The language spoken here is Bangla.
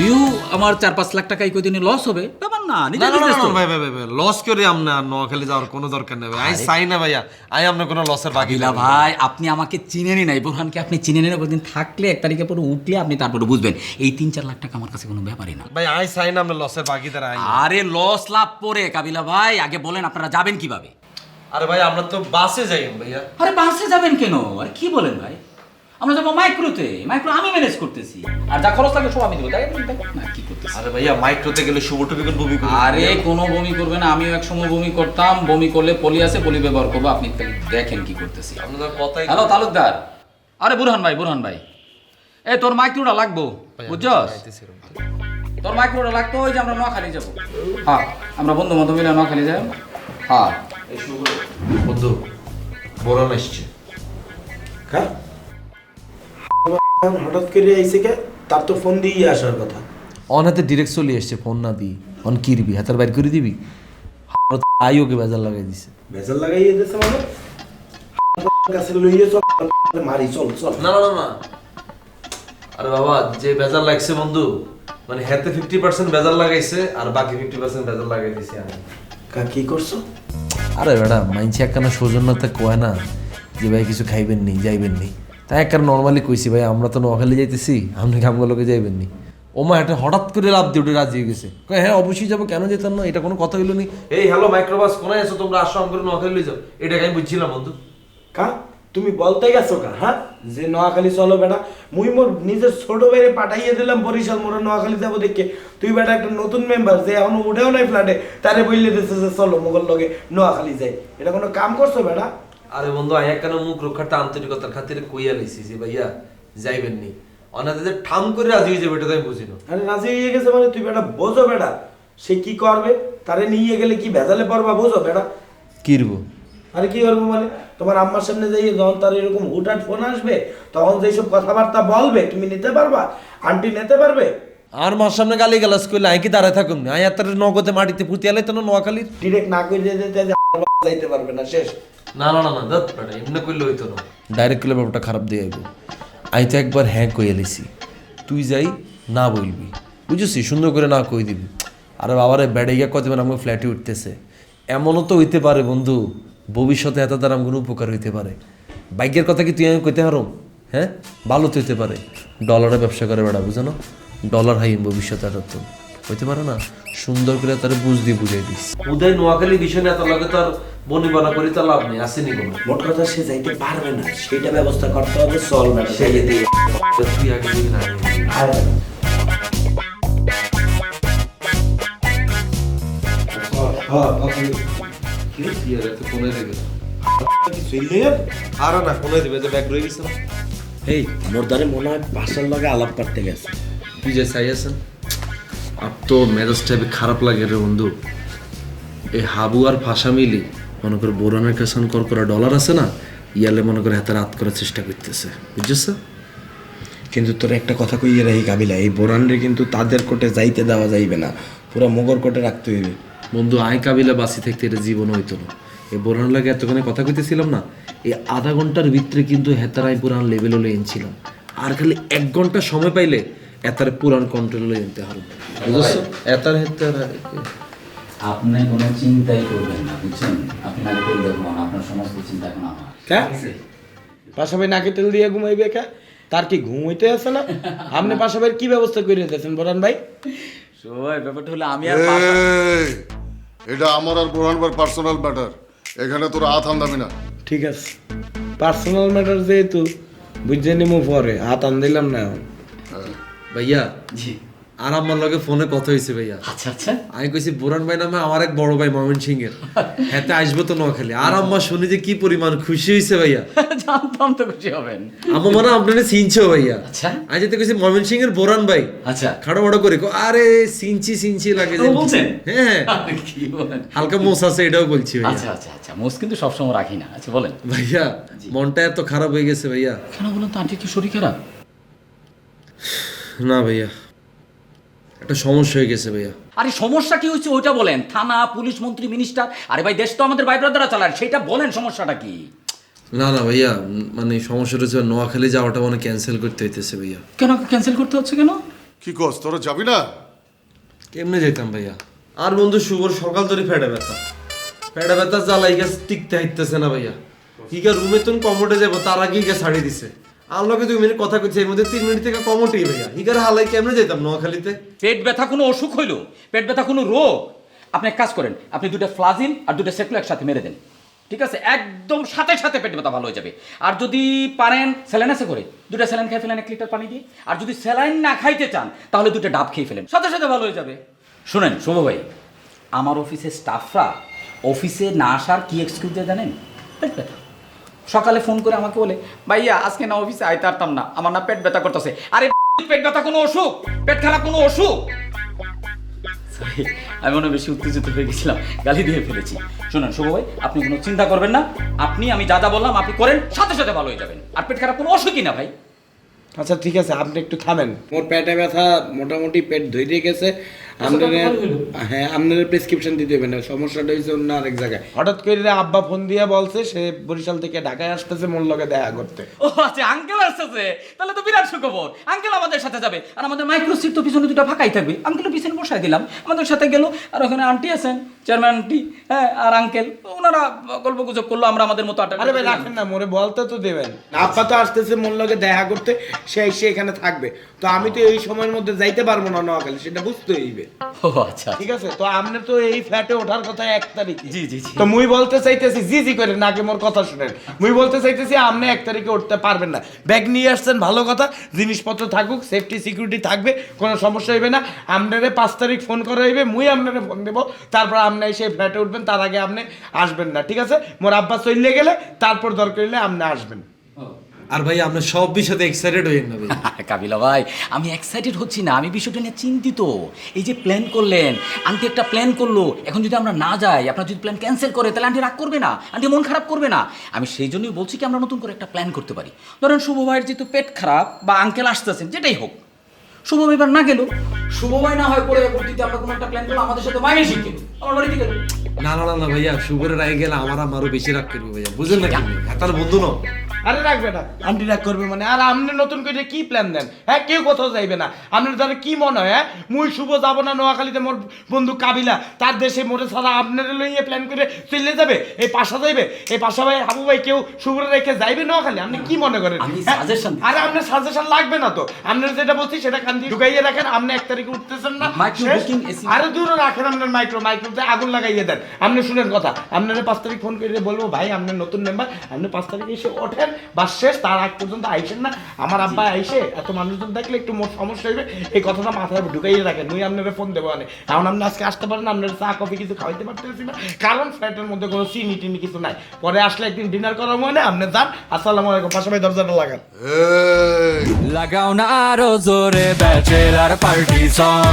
যদিও আমার চার পাঁচ লাখ টাকা এই কদিনে লস হবে ব্যাপার না না নিজের না না business তো। ভাই ভাই ভাই ভাই লস করে আমনে আর নোয়াখালী যাওয়ার কোনো দরকার নেই ভাই। আই চাই না ভাইয়া। আই আপনার কোনো লসের বাকি কাবিলা ভাই আপনি আমাকে চিনেনি নাই বোরহানকে আপনি চিনে নেন দিন থাকলে এক তারিখে পরে উঠলে আপনি তারপরে বুঝবেন। এই তিন চার লাখ টাকা আমার কাছে কোনো ব্যাপারই না। ভাই আই চাই না আপনার লসের বাকিদার আই আরে লস লাভ পরে কাবিলা ভাই আগে বলেন আপনারা যাবেন কীভাবে? আরে ভাই আমরা তো বাসে যাই ভাইয়া। আরে বাসে যাবেন কেন? আরে কি বলেন ভাই? আমরা যাব মাইক্রোতে। মাইক্রো আমি ম্যানেজ করতেছি। আর যা খরচ লাগে সব আমি দেবো। তাই না কি করতেছি। আরে ভাইয়া মাইক্রোতে গেলে শুভ টুপিকন ভূমি করবে? আরে কোনো বমি করবে না। আমিও এক সময় বমি করতাম। বমি করলে পলি আছে পলি ব্যবহার করব। আপনি দেখেন কি করতেছি। আপনাদের কথাই হ্যালো তালুকদার। আরে বুরহান ভাই বুরহান ভাই। এ তোর মাইক্রোটা লাগবো? বুঝছস? তোর মাইক্রোটা লাগতো ওই যে আমরা নোয়াখালী যাব। হ্যাঁ আমরা বন্ধু বান্ধব মিলে নোয়াখালী যাই। হ্যাঁ। এই বন্ধু বোরন এসছে। হ্যাঁ হঠাৎ করে আইসে কে তার তো ফোন দিয়ে আসার কথা। অন হাতে ডিরেক্ট চলে এসছে ফোন না দি অন কিরবি হাতের বাইর করে দিবি? আই ওকে বেজার লাগাই দিছে। লাগাইয়ে মানে? কাছে লইয়ে চল মারি চল চল। না না না আরে বাবা যে বেজার লাগছে বন্ধু মানে হাতে ফিফটি পার্সেন্ট বেজার লাগাইছে আর বাকি ফিফটি পার্সেন্ট বেজার লাগাই দিছি আমি। কা কি করছ? আরে বেটা মাইনছি একখানা সৌজন্যতা কয় না যে ভাই কিছু খাইবেন নি যাইবেন নি। তাই একটা নর্মালি কইছি, ভাই, আমরা তো নোয়াখালী যাইতেছি, আপনি কামগুলোকে যাইবেন নি ওমা এটা হঠাৎ করে লাভ দিয়ে রাজি হয়ে গেছে। হ্যাঁ অবশ্যই যাব, কেন যেতাম না? এটা কোনো কথা হইল নি? এই হ্যালো মাইক্রোবাস কোনায় আছো? তোমরা আসো আমি করে নোয়াখালী যাও। এটাকে আমি বুঝছিলাম, বন্ধু। কা? তুমি বলতে গেছো কা হ্যাঁ? যে নোয়াখালী চলো বেটা। মুই মোর নিজের ছোট বাইরে পাঠাইয়ে দিলাম, বরিশাল, মোর নোয়াখালী যাব দেখে। তুই বেটা একটা নতুন মেম্বার যে এখন উঠেও নাই ফ্ল্যাটে তারে বললে দিচ্ছে যে চলো মোগল লগে নোয়াখালী যাই। এটা কোনো কাম করছ বেটা? আরে বন্ধু আয়া কেন মুখ রক্ষাটা আন্তরিকতার খাতিরে কইয়া লইছি যে ভাইয়া যাইবেন নি? অনাতে যে ঠাম করে রাজি হয়ে যাবে এটা তো আমি বুঝি না। আরে রাজি হয়ে গেছে মানে তুই বেটা বোঝো বেটা সে কি করবে? তারে নিয়ে গেলে কি ভেজালে পড়বা বোঝো বেটা? কিরবো? আরে কি করব মানে? তোমার আম্মার সামনে যাইয়ে যখন তার এরকম হুটহাট ফোন আসবে তখন যেসব কথাবার্তা বলবে তুমি নিতে পারবা? আন্টি নিতে পারবে? আর মার সামনে গালি গালাস করলে আই কি দাঁড়ায় থাকুন? আই আর তার নগদে মাটিতে পুঁতি আলাই তো নোয়াখালীর? ডিরেক্ট না করে যেতে যে যাইতে পারবে না শেষ। না না না না দাঁত বেটা এমনি করলে হইতো না। ডাইরেক্ট করলে ব্যাপারটা খারাপ দিয়ে আইব। আমি তো একবার হ্যাঁ এলিছি তুই যাই না বলবি। বুঝেছি সুন্দর করে না কই দিবি। আরে বাবারে বেড়ে গিয়া কত আমাকে ফ্ল্যাটে উঠতেছে। এমনও তো হইতে পারে বন্ধু। ভবিষ্যতে এত দ্বারা কোনো উপকার হইতে পারে। বাইকের কথা কি তুই আমি কইতে পারো হ্যাঁ? ভালো তো হইতে পারে। ডলারে ব্যবসা করে বেড়া বুঝো না? ডলার হাই ভবিষ্যতে এত তো হইতে পারে না। সুন্দর করে তার বুঝ দিয়ে বুঝাই দিস। উদয় নোয়াখালী বিষয় এত লাগে তো আর বনিবনা করি তো লাভ নেই আসেনি কোনো। মোট কথা সে যাইতে পারবে না সেটা ব্যবস্থা করতে হবে চল না। সেই দিয়ে তুই আগে দিবি না আগে দিবি। কি রে, কি আর এত কোণে দিবে? আরে না দিবে যে ব্যাগ রয়ে গেছে। না এই মোর দ্বারে মনে হয় পাশের লগে আলাপ করতে গেছে। তুই যে আর তো মেজাজটা খারাপ লাগে রে বন্ধু। এই হাবু আর ফাঁসা মিলি মনে করে বোরানের কাছে কর করা ডলার আছে না, ইয়ালে মনে করে হাতে রাত করার চেষ্টা করতেছে। বুঝছিস কিন্তু তোর একটা কথা কইয়ে রাখি কাবিলা, এই বোরানরে কিন্তু তাদের কোটে যাইতে দেওয়া যাইবে না, পুরো মোগর কোটে রাখতে হইবে। বন্ধু, আয় কাবিলা বাসি থাকতে এটা জীবন হইতো না। এই বোরান লাগে এতক্ষণে কথা কইতেছিলাম না, এই আধা ঘণ্টার ভিতরে কিন্তু হেতারাই পুরান লেভেল হলে এনেছিলাম আর খালি এক ঘণ্টা সময় পাইলে এতারে পুরান কন্ট্রোলে এনতে হারো বুঝছ এতার হেতারা আপনি কোনো চিন্তাই করবেন না বুঝছেন? আপনি আগে করে দেখুন আপনার সমস্ত চিন্তা এখন আমার। কা? পাশাপাশি নাকে তেল দিয়ে ঘুমাইবে কে? তার কি ঘুম হইতে আছে না? আপনি পাশাপাশি কি ব্যবস্থা করে দিয়েছেন বোরান ভাই? সবাই ব্যাপারটা হলো আমি আর এই, এটা আমার আর বোরহানবার পার্সোনাল ম্যাটার এখানে তোর হাত আন্দাবি না। ঠিক আছে। পার্সোনাল ম্যাটার যেহেতু বুঝে নিমু পরে। হাত আন দিলাম না এখন। ভাইয়া জি। আর আমার লগে ফোনে কথা হয়েছে ভাইয়া। আচ্ছা আচ্ছা। আমি কইছি বুরান ভাই নামে আমার এক বড় ভাই সিং এর হেতে আসব তো নোয়াখালী। আর আম্মা শুনি যে কি পরিমাণ খুশি হয়েছে ভাইয়া। জানতাম তো খুশি হবেন। আমার মনে হয় আপনারা চিনছো ভাইয়া। আচ্ছা। আজ যেতে কইছি মমিন সিং এর বোরান ভাই। আচ্ছা। খাড়ো বড় করে আরে সিনচি সিনচি লাগে ও, বলছেন? হ্যাঁ কি বলেন? হালকা মোস আছে এটাও বলছি ভাইয়া। আচ্ছা আচ্ছা আচ্ছা মোষ কিন্তু সবসময় রাখি না। আচ্ছা বলেন। ভাইয়া মনটা এত খারাপ হয়ে গেছে ভাইয়া। কেন বলেন তো আন্টির কি শরীর খারাপ? না ভাইয়া। একটা সমস্যা হয়ে গেছে ভাইয়া। আরে সমস্যা কি হচ্ছে ওইটা বলেন। থানা পুলিশ মন্ত্রী মিনিস্টার আরে ভাই দেশ তো আমাদের ভাই ব্রাদাররা চালায়। সেটা বলেন সমস্যাটা কি? না না ভাইয়া মানে সমস্যাটা হচ্ছে নোয়াখালী যাওয়াটা মানে ক্যান্সেল করতে হইতেছে ভাইয়া। কেন ক্যান্সেল করতে হচ্ছে কেন? কি কস তোরা যাবি না? কেমনে যেতাম ভাইয়া? আর বন্ধু শুভর সকাল ধরে ফেটে ব্যথা। ফেটে ব্যথা জ্বালাই গেছে টিকতে হাইতেছে না ভাইয়া। হিকা রুমে তুমি কমোটে যাব তার আগে হিকা ছাড়ি দিছে। আল্লাহকে দুই মিনিট কথা কইছে এর মধ্যে তিন মিনিট থেকে কমোটেই ভাইয়া হিকার হালাই কেমনে যেতাম নোয়াখালীতে? পেট ব্যথা কোনো অসুখ হইল? পেট ব্যথা কোনো রোগ? আপনি এক কাজ করেন, আপনি দুটো ফ্লাজিন আর দুটো সেকলো একসাথে মেরে দেন। ঠিক আছে? একদম সাথে সাথে পেট ব্যথা ভালো হয়ে যাবে। আর যদি পারেন স্যালাইন আছে করে দুটো স্যালাইন খেয়ে ফেলেন, এক লিটার পানি দিয়ে। আর যদি স্যালাইন না খাইতে চান, তাহলে দুটো ডাব খেয়ে ফেলেন। সাথে সাথে ভালো হয়ে যাবে। শুনেন, শুভ ভাই, আমার অফিসের স্টাফরা অফিসে না আসার কি এক্সকিউজ দিয়ে জানেন? পেট ব্যথা। সকালে ফোন করে আমাকে বলে ভাইয়া আজকে না অফিসে আইতে পারতাম না আমার না পেট ব্যথা করতেছে। আরে পেট ব্যথা কোনো অসুখ? পেট খারাপ কোনো অসুখ? আমি মনে বেশি উত্তেজিত হয়ে গেছিলাম গালি দিয়ে ফেলেছি। শুনুন শুভ ভাই আপনি কোনো চিন্তা করবেন না। আপনি আমি যা যা বললাম আপনি করেন সাথে সাথে ভালো হয়ে যাবেন। আর পেট খারাপ কোনো অসুখই না ভাই? আচ্ছা ঠিক আছে আপনি একটু থামেন। মোর পেটে ব্যথা মোটামুটি পেট ধরে গেছে। আপনার হ্যাঁ আপনার প্রেসক্রিপশন দিতে হবে না সমস্যাটা হয়েছে অন্য আরেক জায়গায়। হঠাৎ করে আব্বা ফোন দিয়ে বলছে সে বরিশাল থেকে ঢাকায় আসতেছে মোর লগে দেখা করতে। ও আচ্ছা আঙ্কেল আসতেছে? তাহলে তো বিরাট সুখবর। আঙ্কেল আমাদের সাথে যাবে। আর আমাদের মাইক্রো সিট তো পিছনে দুটো ফাঁকাই থাকবে। আঙ্কেলও পিছনে বসাই দিলাম। আমাদের সাথে গেল আর ওখানে আন্টি আছেন চেয়ারম্যান আন্টি হ্যাঁ আর আঙ্কেল ওনারা গল্প গুজব করল আমরা আমাদের মতো আটা আরে ভাই রাখেন না মোরে বলতে তো দেবেন। আব্বা তো আসতেছে মোর লগে দেখা করতে সে এসে এখানে থাকবে। তো আমি তো এই সময়ের মধ্যে যাইতে পারব না নোয়াখালী সেটা বুঝতে হইবে ও আচ্ছা। ঠিক আছে তো আপনি তো এই ফ্ল্যাটে ওঠার কথা এক তারিখে। জি জি জি। তো মুই বলতে চাইতেছি জি জি করে নাকে মোর কথা শুনেন। মুই বলতে চাইতেছি আপনি এক তারিখে উঠতে পারবেন না। ব্যাগ নিয়ে আসছেন ভালো কথা। জিনিসপত্র থাকুক সেফটি সিকিউরিটি থাকবে কোনো সমস্যা হইবে না। আপনারে পাঁচ তারিখ ফোন করা হইবে মুই আপনারে ফোন দেবো। তারপর আপনি এসে ফ্ল্যাটে উঠবেন তার আগে আপনি আসবেন না। ঠিক আছে? মোর আব্বা চলে গেলে তারপর দরকার হলে আপনি আসবেন। আর ভাই আপনি সব বিষয়তে এক্সাইটেড হইেন না ভাই। কাবিলা ভাই, আমি এক্সাইটেড হচ্ছি না, আমি বিষয়টা নিয়ে চিন্তিত। এই যে প্ল্যান করলেন, আন্টি একটা প্ল্যান করল, এখন যদি আমরা না যাই, আপনার যদি প্ল্যান ক্যান্সেল করে, তাহলে আন্টি রাগ করবে না, আন্টি মন খারাপ করবে না। আমি সেই জন্যই বলছি কি, আমরা নতুন করে একটা প্ল্যান করতে পারি। ধরেন শুভ ভাইয়ের যেহেতু পেট খারাপ বা আঙ্কেল আসতেছেন যেটাই হোক। শুভ এবার না গেল, শুভ ভাই না হয় পরে পরবর্তীতে আমরা কোনো একটা প্ল্যান করলাম, আমাদের সাথে মাইনে শিখে আমার বাড়িতে গেল। না না না ভাইয়া আগে গেলে আমার আমারও বেশি রাগ করবে ভাইয়া। বুঝলেন না তার বন্ধু না আরে রাখবে না আন্টি রাগ করবে মানে আর আপনি নতুন করে কি প্ল্যান দেন? হ্যাঁ কেউ কোথাও যাইবে না। আপনার কি মনে হয় হ্যাঁ? মুই শুভ যাব না নোয়াখালীতে মোর বন্ধু কাবিলা তার দেশে মোরে ছাড়া আপনার লইয়ে প্ল্যান করে চলে যাবে? এই পাশা যাইবে? এই পাশা ভাই হাবু ভাই কেউ শুভরে রেখে যাইবে নোয়াখালী? আপনি কি মনে করেন? হ্যাঁ? আরে আপনার সাজেশন লাগবে না তো? আপনার যেটা বলছি সেটা কান দিয়ে ঢুকাইয়ে রাখেন। আপনি এক তারিখে উঠতেছেন না। আরে দূরে রাখেন আপনার মাইক্রো মাইক্রোতে আগুন লাগাইয়ে দেন। আপনি শুনেন কথা। আপনার পাঁচ তারিখ ফোন করে বলব ভাই আপনার নতুন মেম্বার আপনি পাঁচ তারিখে এসে ওঠেন বাস শেষ তার আগ পর্যন্ত আইসেন না। আমার আব্বা আইসে এত মানুষজন দেখলে একটু মোট সমস্যা হইবে। এই কথাটা মাথায় ঢুকাইয়ে রাখেন মুই আপনার ফোন দেবো মানে এখন আপনি আজকে আসতে পারেন আপনার চা কফি কিছু খাওয়াইতে পারতেছি না। কারণ ফ্ল্যাটের মধ্যে কোনো চিনি টিনি কিছু নাই। পরে আসলে একদিন ডিনার করার মানে আপনি যান। আসসালামু আলাইকুম পাশে ভাই দরজাটা লাগান। লাগাও না আরও জোরে ব্যাচেলার পার্টি সং